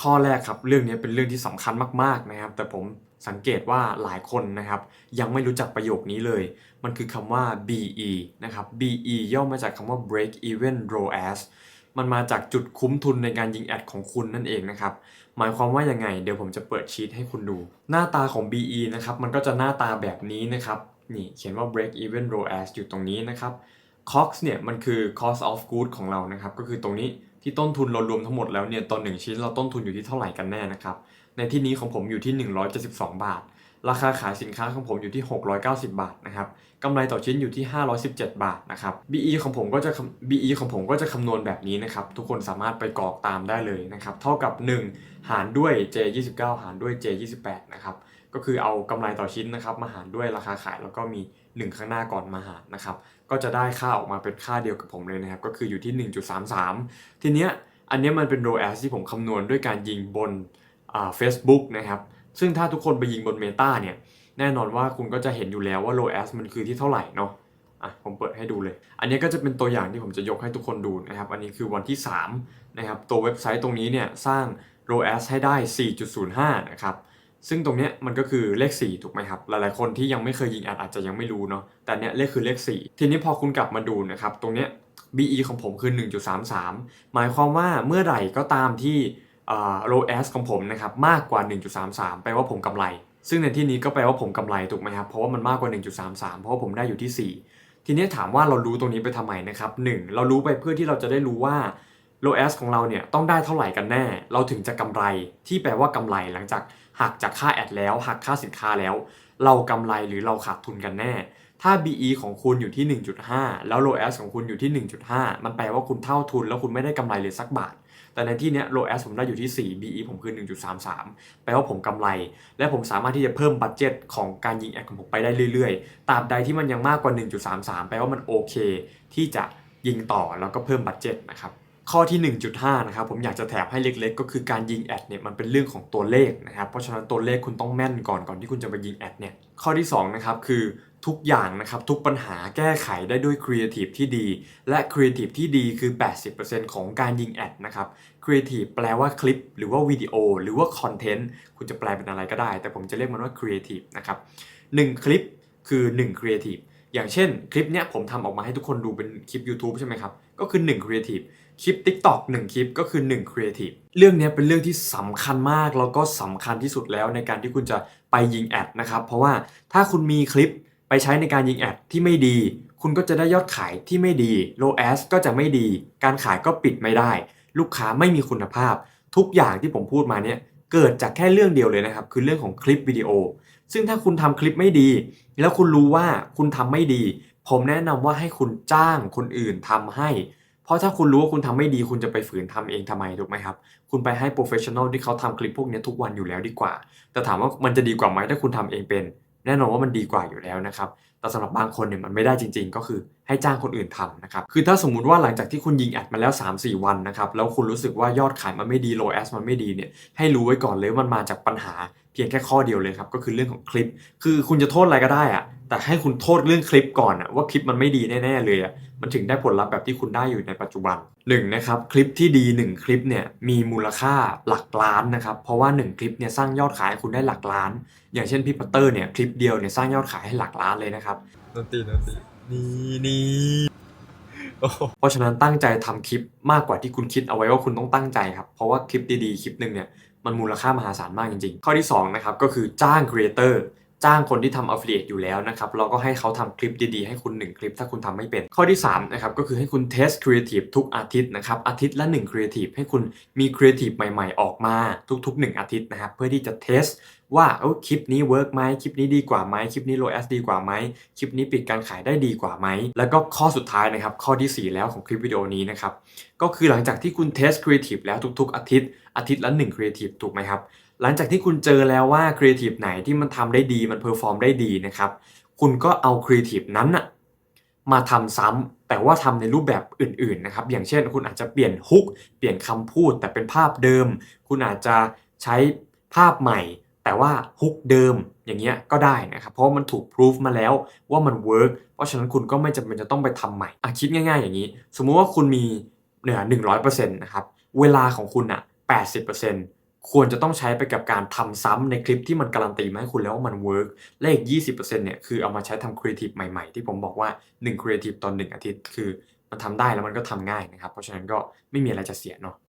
ข้อแรกครับเรื่องนี้เป็นเรื่องที่สำคัญมากๆนะครับ แต่ผมสังเกตว่าหลายคนนะครับ ยังไม่รู้จักประโยคนี้เลย มันคือคำว่า BE นะครับ BE ย่อมาจากคำว่า break even ROAS มันมาจากจุดคุ้มทุนในการยิงแอดของคุณนั่นเองนะครับ หมายความว่ายังไง เดี๋ยวผมจะเปิดชีตให้คุณดู หน้าตาของ BE นะครับ มันก็จะหน้าตาแบบนี้นะครับ นี่เขียนว่า break even ROAS อยู่ตรงนี้นะครับ COX เนี่ยมันคือ cost of good ของเรานะครับ ก็คือตรงนี้ ที่ต้นทุนเรารวมทั้งหมดแล้วเนี่ยต่อหนึ่งชิ้นเราต้นทุนอยู่ที่เท่าไหร่กันแน่นะครับ ในที่นี้ของผมอยู่ที่ 172 บาท ราคาขายสินค้าของผมอยู่ที่ 690 บาทนะครับกำไรต่อชิ้นอยู่ที่ 517 บาทนะครับ BE ของผมก็จะ BE ของผมก็จะคำนวณแบบนี้นะครับ ทุกคนสามารถไปกรอกตามได้เลยนะครับ เท่ากับ 1 หารด้วย J29 หารด้วย J28 นะครับ ก็คือเอากำไรต่อชิ้นนะครับมาหารด้วยราคาขายแล้วก็มี 1 ข้างหน้าก่อนมาหารนะครับ ก็จะได้ค่าออกมาเป็นค่าเดียวกับผมเลยนะครับ ก็คืออยู่ที่ 1.33 ทีเนี้ยอันเนี้ยมันเป็น ROAS ที่ผมคำนวณด้วยการยิงบนอ่า Facebook นะครับ ซึ่งถ้าทุกคนไปยิงบน Meta เนี่ย แน่นอนว่าคุณก็จะเห็นอยู่แล้วว่า ROAS มันคือที่เท่าไหร่เนาะอะผมเปิดให้ดูเลย อันนี้ก็จะเป็นตัวอย่างที่ผมจะยกให้ทุกคนดูนะครับ อันนี้คือวันที่3นะครับ ตัวเว็บไซต์ตรงนี้เนี่ยสร้าง ROAS ให้ได้ 4.05 นะครับ ซึ่งตรงเนี้ยมันก็คือเลข 4 ถูกไหมครับ หลายๆคนที่ยังไม่เคยยิงแอดอาจจะยังไม่รู้เนาะแต่เนี้ยเลขคือเลข 4 ทีนี้พอคุณกลับมาดูนะครับ ตรงเนี้ย BE ของผมคือ 1.33 หมายความว่าเมื่อไหร่ก็ตามที่อ่า ROAS ของผมนะครับมากกว่า 1.33 แปลว่าผมกำไร ซึ่งในที่นี้ก็แปลว่าผมกำไรถูกไหมครับ เพราะว่ามันมากกว่า 1.33 เพราะว่าผมได้อยู่ที่ 4 ทีนี้ถามว่าเรารู้ตรงนี้ไปทำไมนะครับ 1. เรารู้ไปเพื่อที่เราจะได้รู้ว่า ROAS ของเราเนี่ยต้องได้เท่าไหร่กันแน่ เราถึงจะกำไรที่แปลว่ากำไรหลังจาก หักจากค่าแอดแล้วหักค่าสินค้าแล้ว เรากำไรหรือเราขาดทุนกันแน่ ถ้า BE ของคุณอยู่ที่ 1.5 แล้ว ROAS ของคุณอยู่ที่ 1.5 มันแปลว่าคุณเท่าทุนแล้วคุณไม่ได้กำไรเลยสักบาท แต่ในที่เนี้ย ROAS ผมได้อยู่ที่ 4 BE ผมคือ 1.33 แปลว่าผมกำไร และผมสามารถที่จะเพิ่มบัตเจ็ตของการยิงแอดของผมไปได้เรื่อยๆ ตราบใดที่มันยังมากกว่า 1.33 แปลว่ามันโอเค ที่จะยิงต่อแล้วก็เพิ่มบัตเจ็ตนะครับ ข้อที่ 1.5 นะครับผมอยากจะแถมให้เล็กๆ ก็คือการยิงแอดเนี่ยมันเป็นเรื่องของตัวเลขนะครับเพราะฉะนั้นตัวเลขคุณต้องแม่นก่อนก่อนที่คุณจะไปยิงแอดเนี่ยข้อที่2นะครับคือทุกอย่างนะครับทุกปัญหาแก้ไขได้ด้วยครีเอทีฟที่ดี และครีเอทีฟที่ดีคือ 80%ของการยิงแอดนะครับครีเอทีฟแปลว่าคลิป หรือว่าวิดีโอ หรือว่าคอนเทนต์คุณจะแปลเป็นอะไรก็ได้ แต่ผมจะเรียกมันว่าครีเอทีฟนะครับหนึ่งคลิปคือ1ครีเอทีฟ อย่างเช่นคลิปเนี้ยผมทำออกมาให้ทุกคนดูเป็นคลิป YouTube ใช่ไหมครับ ก็คือ1ครีเอทีฟคลิป TikTok 1 คลิปก็คือ1 Creative เรื่องนี้เป็นเรื่องที่สำคัญมากแล้วก็สำคัญที่สุดแล้วในการที่คุณจะไปยิงแอดนะครับ เพราะว่าถ้าคุณมีคลิปไปใช้ในการยิงแอดที่ไม่ดี คุณก็จะได้ยอดขายที่ไม่ดี ROAS ก็จะไม่ดี การขายก็ปิดไม่ได้ ลูกค้าไม่มีคุณภาพ ทุกอย่างที่ผมพูดมาเนี่ยเกิดจากแค่เรื่องเดียวเลยนะครับ คือเรื่องของคลิปวิดีโอ ซึ่งถ้าคุณทำคลิปไม่ดี แล้วคุณรู้ว่าคุณทำไม่ดี ผมแนะนำว่าให้คุณจ้างคนอื่นทำให้ เพราะถ้าคุณรู้ว่าคุณทำไม่ดีคุณจะไปฝืนทำเองทำไมถูกไหมครับ คุณไปให้โปรเฟชชั่นอลที่เขาทำคลิปพวกนี้ทุกวันอยู่แล้วดีกว่า แต่ถามว่ามันจะดีกว่าไหมถ้าคุณทำเองเป็น แน่นอนว่ามันดีกว่าอยู่แล้วนะครับ แต่สำหรับบางคนเนี่ยมันไม่ได้จริง ๆ ก็คือให้จ้างคนอื่นทำนะครับ คือถ้าสมมุติว่าหลังจากที่คุณยิงแอดมาแล้ว 3-4 วันนะครับ แล้วคุณรู้สึกว่ายอดขายมันไม่ดีโลแอสมันไม่ดีเนี่ย ให้รู้ไว้ก่อนเลยมันมาจากปัญหาเพียงแค่ข้อเดียวเลยครับ ก็คือเรื่องของคลิป คือคุณจะโทษอะไรก็ได้อะ แต่ให้คุณโทษเรื่องคลิปก่อนอะว่าคลิปมันไม่ดีแน่ๆเลยอะมันถึงได้ผลลัพธ์แบบที่คุณได้อยู่ในปัจจุบันหนึ่งนะครับคลิปที่ดีหนึ่งคลิปเนี่ยมีมูลค่าหลักล้านนะครับเพราะว่าหนึ่งคลิปเนี่ยสร้างยอดขายให้คุณได้หลักล้าน อย่างเช่นพี่ปัตเตอร์เนี่ยคลิปเดียวเนี่ยสร้างยอดขายให้หลักล้านเลยนะครับดนตรีดนตรีนี่นี่โอ้โหเพราะฉะนั้นตั้งใจทำคลิปมากกว่าที่คุณคิดเอาไว้ว่าคุณต้องตั้งใจครับ เพราะว่าคลิปดีๆ คลิปหนึ่งเนี่ยมันมูลค่ามหาศาลมากจริงๆ ข้อที่2นะครับก็คือจ้างครีเอเตอร์ จ้างคนที่ทำ affiliate อยู่แล้วนะครับเราก็ให้เขาทำคลิปดีๆ ให้คุณ 1 คลิปถ้าคุณทำไม่เป็น ข้อที่3นะครับก็คือให้คุณเทสครีเอทีฟทุกอาทิตย์นะครับอาทิตย์ละ1ครีเอทีฟให้คุณมีครีเอทีฟใหม่ๆ ออกมาทุก ๆ 1 อาทิตย์นะครับเพื่อที่จะเทสว่าเออคลิปนี้เวิร์กไหมคลิปนี้ดีกว่าไหมคลิปนี้โลแอสดีกว่าไหมคลิปนี้ปิดการขายได้ดีกว่าไหมแล้วก็ข้อสุดท้ายนะครับข้อทีสี่4 แล้วของคลิปวิดีโอนี้นะครับก็คือหลังจากที่คุณเทสครีเอทีฟแล้วทุกๆ อาทิตย์อาทิตย์ละ1ครีเอทีฟถูกไหมครับ หลังจากที่คุณเจอแล้วว่าครีเอทีฟไหนที่มันทำได้ดีมันเพอร์ฟอร์มได้ดีนะครับ คุณก็เอาครีเอทีฟนั้นอะมาทำซ้ำแต่ว่าทำในรูปแบบอื่นๆนะครับ อย่างเช่น คุณอาจจะเปลี่ยนฮุก เปลี่ยนคำพูดแต่เป็นภาพเดิม คุณอาจจะใช้ภาพใหม่ แต่ว่าฮุกเดิมอย่างเงี้ยก็ได้นะครับ เพราะมันถูกพิสูจมาแล้วว่ามันเวิร์กเพราะฉะนั้นคุณก็ไม่จำเป็นจะต้องไปทำใหม่อะคิดง่าย ๆ อย่างนี้ สมมุติว่าคุณมีเนี่ยหนึ่งร้อยเปอร์เซ็นต์นะครับ เวลาของคุณอะแปดสิบเปอร์เซ็นต์ ควรจะต้องใช้ไปกับการทำซ้ำในคลิปที่มันการันตีมาให้คุณแล้วว่ามันเวิร์กเลข 20%เนี่ยคือเอามาใช้ทำครีเอทีฟใหม่ๆ ที่ผมบอกว่า1ครีเอทีฟตอน1อาทิตย์ คือมันทำได้แล้วมันก็ทำง่ายนะครับ เพราะฉะนั้นก็ไม่มีอะไรจะเสียเนาะ